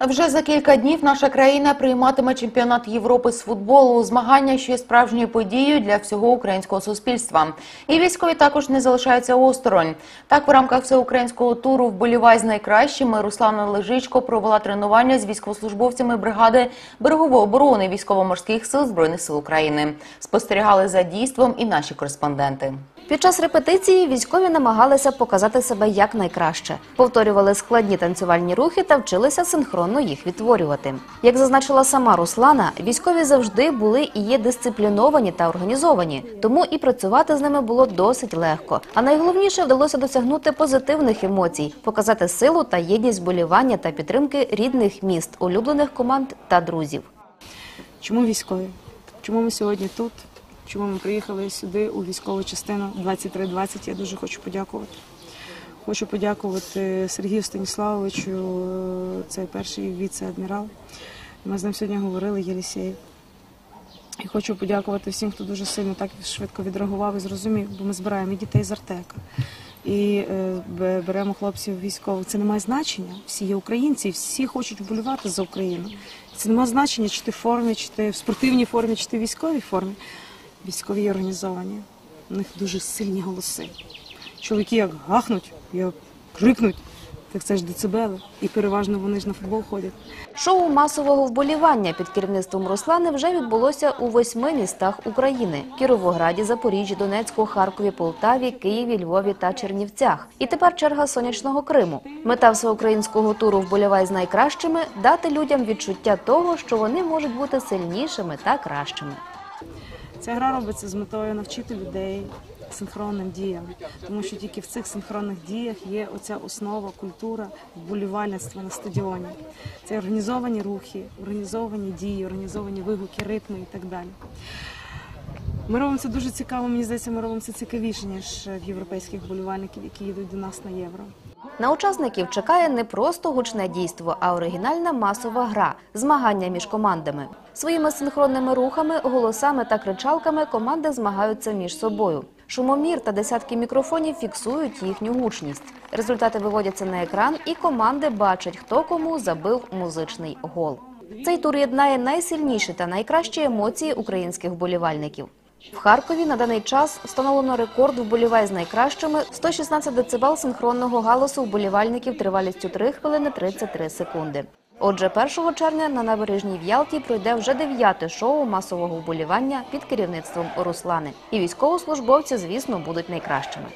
Вже за кілька днів наша країна прийматиме чемпіонат Європи з футболу. Змагання ще є справжньою подією для всього українського суспільства. І військові також не залишаються осторонь. Так, в рамках всеукраїнського туру «Вболівай з найкращими» Руслана Лежичко провела тренування з військовослужбовцями бригади берегової оборони військово-морських сил збройних сил України. Спостерігали за дійством і наші кореспонденти. Під час репетиції військові намагалися показати себе якнайкраще, повторювали складні танцювальні рухи та вчилися синхронно їх відтворювати. Як зазначила сама Руслана, військові завжди були і є дисципліновані та організовані, тому і працювати з ними було досить легко. А найголовніше вдалося досягнути позитивних емоцій, показати силу та єдність болівання та підтримки рідних міст, улюблених команд та друзів. Чому військові? Чому ми сьогодні тут? Чому ми приїхали сюди у військову частину 2320? Я дуже хочу подякувати. Хочу подякувати Сергію Станіславовичу, е, це перший віце-адмірал. Ми з ним сьогодні говорили Єлісєєв. І хочу подякувати всім, хто дуже сильно так швидко відреагував і зрозумів, бо ми збираємо і дітей з Артека, і е, беремо хлопців військових. Це не має значення. Всі є українці, всі хочуть вболівати за Україну. Це не має значення, чи ти в формі, чи ти в спортивній формі, чи ти в військовій формі. Військові організовані. У них дуже сильні голоси. Чоловіки як гахнуть, як крикнуть, так це ж децибели. І переважно вони ж на футбол ходять. Шоу масового вболівання під керівництвом Руслани вже відбулося у восьми містах України: Кіровограді, Запоріжжі, Донецьку, Харкові, Полтаві, Києві, Львові та Чернівцях. І тепер черга сонячного Криму. Мета всеукраїнського туру «Вболівай з найкращими дати людям відчуття того, що вони можуть бути сильнішими та кращими. Ця гра робиться з метою навчити людей синхронним діям, тому що тільки в цих синхронних діях є оця основа, культура вболівальництва на стадіоні. Це організовані рухи, організовані дії, організовані вигуки, ритми і так далі. Ми робимо це дуже цікаво. Мені здається, ми робимо це цікавіше ніж в європейських вболівальників, які їдуть до нас на євро. На учасників чекає не просто гучне дійство, а оригінальна масова гра змагання між командами. Своїми синхронними рухами, голосами та кричалками команди змагаються між собою. Шумомір та десятки мікрофонів фіксують їхню гучність. Результати виводяться на екран, і команди бачать, хто кому забив музичний гол. Цей тур єднає найсильніші та найкращі емоції українських вболівальників. В Харкові на даний час встановлено рекорд вболівай з найкращими 116 децибел синхронного галасу вболівальників тривалістю 3 хвилини 33 секунди. Отже, 1 червня на набережній в Ялті пройде вже дев'яте шоу масового вболівання під керівництвом Руслани. І військовослужбовці, звісно, будуть найкращими.